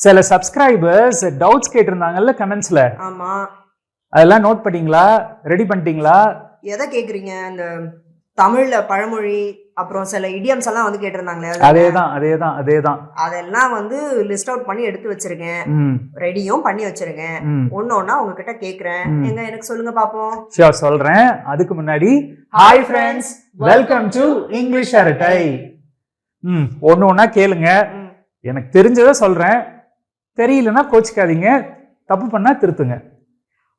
சில subscribers doubts கேட்டிருந்தாங்கல்ல கமெண்ட்ஸ்ல ஆமா. அதெல்லாம் நோட் பண்ணிட்டீங்களா? ரெடி பண்ணிட்டீங்களா? எதை கேக்குறீங்க? இந்த தமிழ்ல பழமொழி அப்புறம் சில இடியம்ஸ் எல்லாம் வந்து கேட்டிருந்தாங்களே அது- அதேதான் அதேதான் அதேதான். அதெல்லாம் வந்து லிஸ்ட் அவுட் பண்ணி எடுத்து வச்சிருக்கேன். ரெடியும் பண்ணி வச்சிருக்கேன். ம். ஒன்னு ஒன்னா உங்ககிட்ட கேக்குறேன். எங்க எனக்கு சொல்லுங்க பாப்போம். ஷியோர் சொல்றேன். அதுக்கு முன்னாடி hi friends welcome to English அரட்டை ம் ஒன்று ஒன்றா கேளுங்க. எனக்கு தெரிஞ்சதை சொல்றேன். தெரியலன்னா கோச்சிக்காதீங்க. தப்பு பண்ணா திருத்துங்க.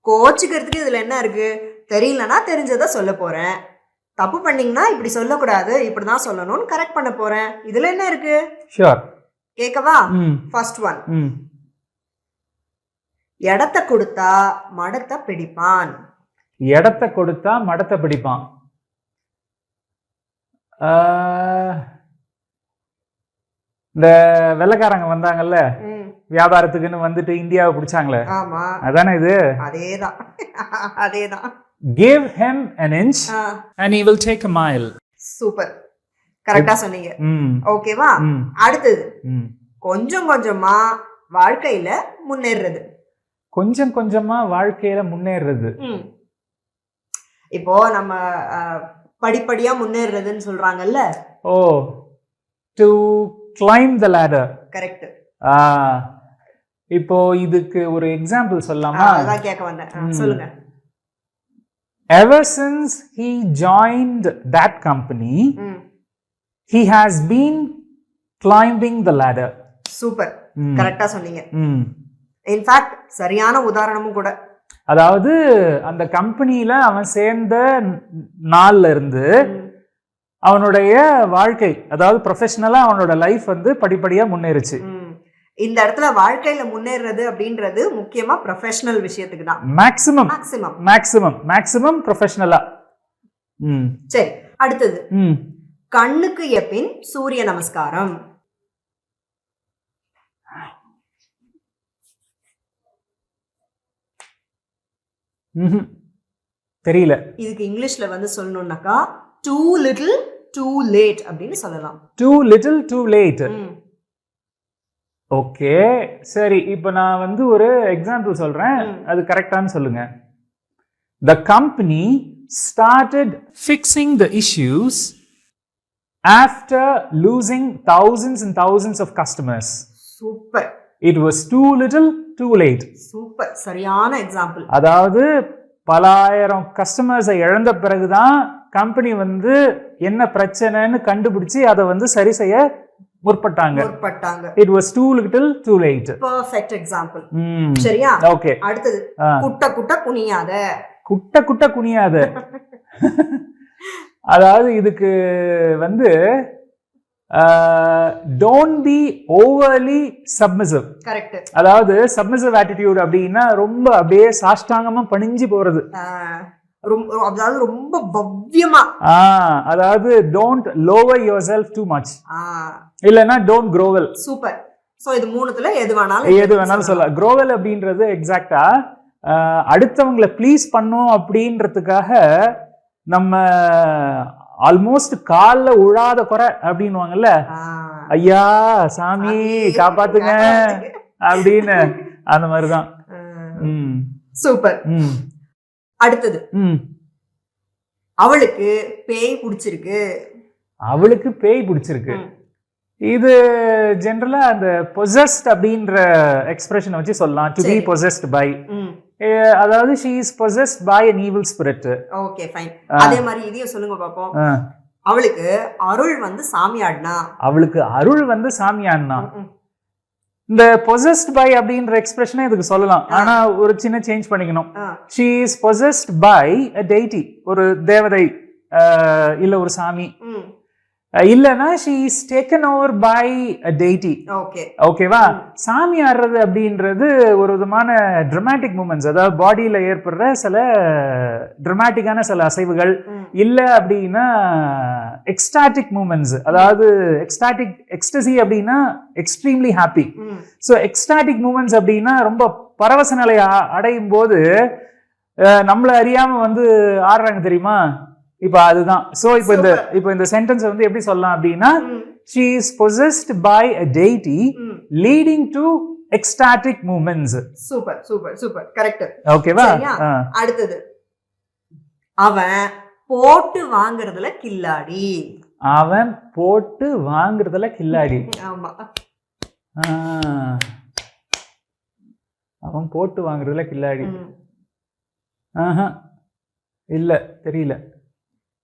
கோச்சுக்கிறதுக்கு இதுல என்ன இருக்கு? தெரியலனா தெரிஞ்சதை சொல்ல போறேன். தப்பு பண்ணீங்கன்னா இப்படி சொல்லக்கூடாது. இப்படிதான் சொல்லணும்னு கரெக்ட் பண்ண போறேன். இதுல என்ன இருக்கு? ஷியோர் கேட்கவா ஃபர்ஸ்ட் ஒன் இடத்த கொடுத்தா மடத்தை பிடிப்பான். இடத்த கொடுத்தா மடத்தை பிடிப்பான். இந்த வெள்ளைக்காரங்க வந்தாங்கல்ல? வியாபாரத்துக்குன்னு வந்துட்டு இந்தியாவை பிடிச்சாங்களே. ஆமா. அதானே இது? அதேதான். அதேதான். Give him an inch and he will take a mile. Super கரெக்டா சொன்னீங்க. ஓகேவா அடுத்தது. கொஞ்சம் கொஞ்சமா வாழ்க்கையில முன்னேறுறது. கொஞ்சம் கொஞ்சமா வாழ்க்கையில முன்னேறுறது. ம். இப்போ நம்ம படிப்படியா முன்னேறுறதுன்னு சொல்றாங்கல்ல? ஓ. To climb the ladder. Correct ஆ. இப்போ இதுக்கு ஒரு எக்ஸாம்பிள் சொல்லலாமா? அதான் கேட்க வந்தேன். சொல்லுங்க. Ever since he joined that company ம், he has been climbing the ladder. Super கரெக்டா சொன்னீங்க. இன்ஃபேக்ட் சரியான உதாரணமும் கூட. அதாவது அந்த கம்பெனியில அவன் சேர்ந்த நாள்ல இருந்து அவனுடைய வாழ்க்கை அதாவது ப்ரொஃபஷனலா அவனோட லைஃப் வந்து படிப்படியா முன்னேறுச்சு. இந்த இடத்துல வாழ்க்கையில முன்னேறது அப்படின்றது முக்கியமா ப்ரொஃபஷனல் விஷயத்துக்கு தான் மேக்சிமம் மேக்சிமம் மேக்சிமம் மேக்சிமம் ப்ரொஃபஷனலா ம். சரி அடுத்தது. ம். கண்ணுக்கு எப்பின் சூரிய நமஸ்காரம். தெரியல. இதுக்கு இங்கிலீஷ்ல வந்து சொல்லணும்னாக்கா டூ லிட்டில் டூ லேட் அப்படின்னு சொல்லலாம். Too little too late okay சரி இப்போ நான் வந்து ஒரு எக்ஸாம்பிள் சொல்றேன். அது கரெக்டான்னு சொல்லுங்க. The company started fixing the issues after losing thousands and thousands of customers super. It was too little too late super. சரியான எக்ஸாம்பிள் அதாவது பலாயிரம் கஸ்டமர்ஸை இழந்த பிறகுதான் கம்பெனி வந்து என்ன பிரச்சனைன்னு கண்டுபிடிச்சு அதை வந்து சரி செய்ய முற்பட்டாங்க. முற்பட்டாங்க. It was too little too late perfect example சரியா? ஓகே அடுத்தது. குட்ட குட்ட குனியாத. குட்ட குட்ட குனியாத. அதாவது இதுக்கு வந்து don't be overly submissive correct அதாவது சப்மிசிவ் ஆட்டிடியூட் அப்படின்னா ரொம்ப அப்படியே சாஷ்டாங்கமா பணிஞ்சு போறது. அதாவது ரொம்ப பவ்யமா. ஆ அதாவது don't lower yourself too much இல்லைன்னா டோன்ட் க்ரோவல் சூப்பர். சோ இது மூணுத்துல எது வேணாலும் எது வேணாலும் சொல்லலாம். க்ரோவல் அப்படின்றது எக்ஸாக்டா அடுத்தவங்களை ப்ளீஸ் பண்ணோம் அப்படின்றதுக்காக நம்ம ஆல்மோஸ்ட் கால்ல உழாத குறை அப்படின்னுவாங்கல்ல. ஆ, ஐயா சாமி காப்பாத்துங்க. அப்படின்னு. அந்த மாதிரிதான். சூப்பர். ம். அடுத்தது. அவளுக்கு பேய் பிடிச்சிருக்கு. அவளுக்கு பேய் பிடிச்சிருக்கு. இது ஜென்ரலா அந்த பொசஸ்ட் அப்படின்ற எக்ஸ்பிரஷனை வச்சு சொல்லலாம். To be. பொசஸ்ட் பை அதாவது she is possessed by an evil spirit okay fine அதே மாதிரி இதையும் சொல்லுங்க பாப்போம். அவளுக்கு அருள் வந்து சாமி ஆடினா அவளுக்கு அருள் வந்து சாமியான்னா இந்த பொசஸ்ட் பை அப்படின்ற எக்ஸ்பிரஷனை இதுக்கு சொல்லலாம். ஆனா ஒரு சின்ன சேஞ்ச் பண்ணிக்கணும். She is possessed by a deity ஒரு தேவதை இல்ல ஒரு சாமி. இல்லைன்னா she is taken over by deity okay ஓகேவா. சாமி ஆடுறது அப்படின்றது ஒரு விதமான ட்ரமாட்டிக் மூமெண்ட்ஸ் அதாவது பாடியில ஏற்படுற சில ட்ரமாட்டிக்கான சில அசைவுகள். இல்ல அப்படின்னா எக்ஸ்டாட்டிக் மூமெண்ட்ஸ் அதாவது எக்ஸ்டாட்டிக் எக்ஸ்டசி அப்படின்னா extremely happy so ecstatic moments அப்படின்னா ரொம்ப பரவச நிலை அடையும் போது நம்மள அறியாம வந்து ஆடுறாங்க தெரியுமா? இப்போ அதுதான். ஸோ இப்போ இந்த. இப்போ இந்த சென்டென்ஸ் வந்து எப்படி சொல்லலாம் அப்படின்னா she is possessed by a deity leading to ecstatic moments super super super correct ஓகேவா? அடுத்தது. அவன் போட்டு வாங்குறதுல கில்லாடி. அவன் போட்டு வாங்குறதுல கில்லாடி. ஆமா. அவன் போட்டு வாங்குறதுல கில்லாடி. ஆஹா. இல்ல தெரியல.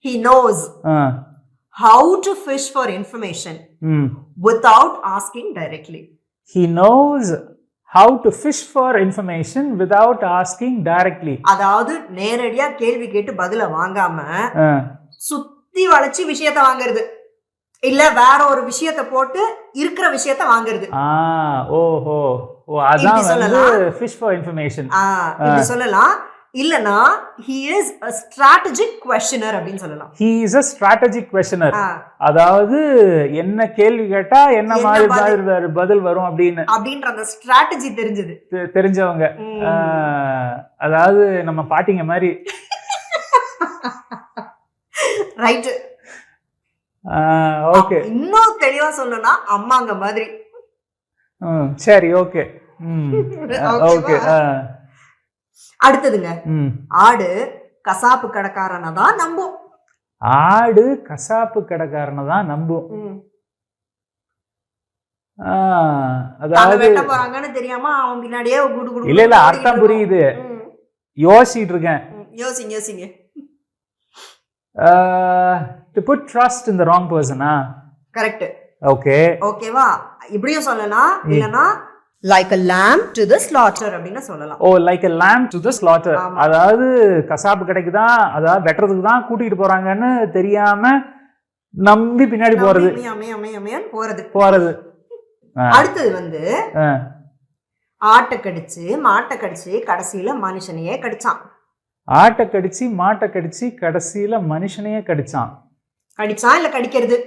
He knows ah. how to fish for information ம். without asking directly. He knows how to fish for information without asking directly. அதாவது நேரடியா கேள்வி கேட்டு பதில வாங்காம. சுத்தி வளைச்சு விஷயத்த வாங்குறது. இல்ல வேற ஒரு விஷயத்த போட்டு இருக்கிற விஷயத்த வாங்குறது. ஓஹோ. ஓ அதான் சொல்லலாம். ஃபிஷ் ஃபார் இன்ஃபர்மேஷன் சொல்லலாம். இல்லனா he is a strategic questioner அப்படின்னு சொல்லலாம். ஹீ இஸ் ஸ்ட்ராட்டஜிக் கொஸ்டினர் ஆ, அதாவது என்ன கேள்வி கேட்டா என்ன மாதிரி பதில்? பதில் வரு- பதில் வரும் அப்படின்னு. அப்படின்ற அந்த ஸ்ட்ராட்டஜி தெரிஞ்சது. தெரிஞ்சவங்க. அதாவது நம்ம பாட்டிங்க மாதிரி. ரைட் ஓகே இன்னும் தெளிவா சொல்லணும்னா அம்மாங்க மாதிரி. சரி ஓகே ஓகே? அடுத்ததுங்க. ஆடு கசாப்பு கடைக்காரனை தான் நம்பும். ஆடு கசாப்பு கடைக்காரனை தான் நம்பும். அதாவது தெரியாம அவன் பின்னாடியே இல்ல இல்ல அர்த்தம் புரியுது. யோசிச்சுட்டு இருக்கேன். யோசிங்க யோசிங்க. To put trust in the wrong persona correct okay ஓகேவா இப்படியும் சொல்லலாம். இல்லனா like a lamb to the slaughter அப்படின்னு சொல்லலாம். ஓ like a lamb to the slaughter. அதாவது கசாப்பு கடைக்கு தான் அதாவது வெட்டுறதுக்கு தான் கூட்டிட்டு போறாங்கன்னு தெரியாம நம்பி பின்னாடி போறது. போறது. போறது. அடுத்தது வந்து. ஆட்டை கடிச்சு மாட்டை கடிச்சு கடைசியில மனுஷனையே கடிச்சான். ஆட்டை கடிச்சு மாட்டை கடிச்சு கடைசியில மனுஷனையே கடிச்சான். கடிச்சான் இல்ல கடிக்கிறது?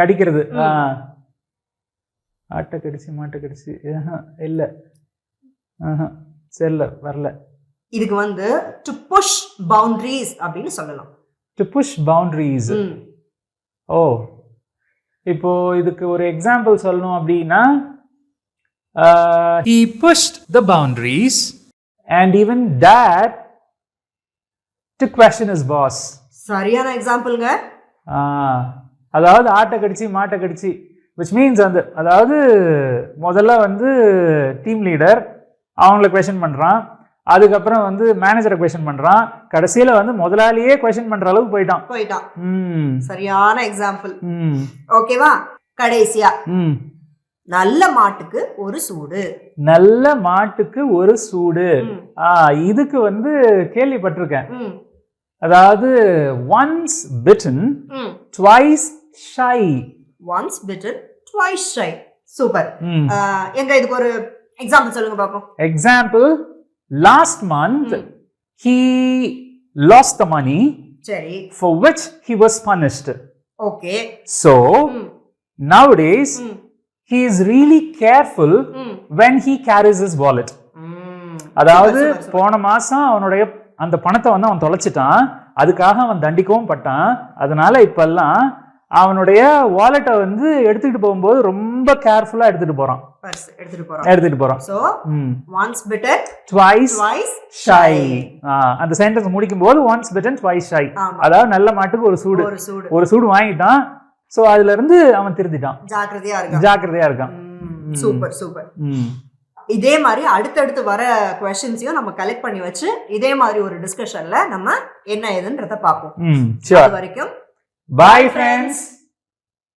கடிக்கிறது. ஆட்டை கடிச்சு மாட்டை கடிச்சு. இல்ல. ஆஹா, சரில வரல. இதுக்கு வந்து டு புஷ் பவுண்டரிஸ் அப்படின்னு சொல்லலாம். To push boundaries. ஓ இப்போ இதுக்கு ஒரு எக்ஸாம்பிள் சொல்லணும் அப்படின்னா he pushed the boundaries and even dared to question his boss. சரியான எக்ஸாம்பிள்ங்க அதாவது ஆட்டை கடிச்சு மாட்டை கடிச்சு. விச் மீன்ஸ் அந்த அதாவது முதல்ல வந்து டீம் லீடர் அவங்கள கொஷின் பண்ணுறான் அதுக்கப்புறம் வந்து மேனேஜரை கொஷின் பண்ணுறான் கடைசியில் வந்து முதலாளியே கொஷின் பண்ணுற அளவுக்கு போயிட்டான். போயிட்டான். சரியான எக்ஸாம்பிள் ஓகேவா கடைசியா. நல்ல மாட்டுக்கு ஒரு சூடு. நல்ல மாட்டுக்கு ஒரு சூடு. இதுக்கு வந்து கேள்விப்பட்டிருக்கேன். அதாவது once bitten. Twice shy once bitten twice shy super எங்க இதுக்கு ஒரு எக்ஸாம்பிள் சொல்லுங்க பாப்போம். எக்ஸாம்பிள் லாஸ்ட் மந்த் ம், he lost the money சரி. for which he was punished. Okay ம், he is really careful ம், when he carries his wallet. ம். அதாவது. போன மாசம் அவனுடைய அந்த பணத்தை வந்து அவன் தொலைச்சிட்டான். அதுக்காக அவன் தண்டிக்கவும் பட்டான். அதனால இப்பெல்லாம் அவனுடைய வாலெட்டை வந்து எடுத்துக்கிட்டு போகும்போது ரொம்ப கேர்ஃபுல்லா எடுத்துட்டு போறான். எடுத்துட்டு போறான். So once bitten twice twice shy அந்த சென்டென்ஸ் முடிக்கும் போது ஒன்ஸ் பிட்டன் ட்வைஸ் ஷை அதாவது நல்ல மாட்டுக்கு ஒரு சூடு. ஒரு சூடு. வாங்கிட்டான். சோ அதுல இருந்து அவன் திருந்திட்டான். ஜாக்கிரதையா இருக்க ஜாக்கிரதையா இருக்கான். சூப்பர் சூப்பர் இதே மாதிரி அடுத்தடுத்து வர கொஸ்டின்ஸையும் நம்ம கலெக்ட் பண்ணி வச்சு இதே மாதிரி ஒரு டிஸ்கஷன்ல நம்ம என்ன ஏதுன்றத பார்ப்போம். அது வரைக்கும் பாய் ஃப்ரெண்ட்ஸ்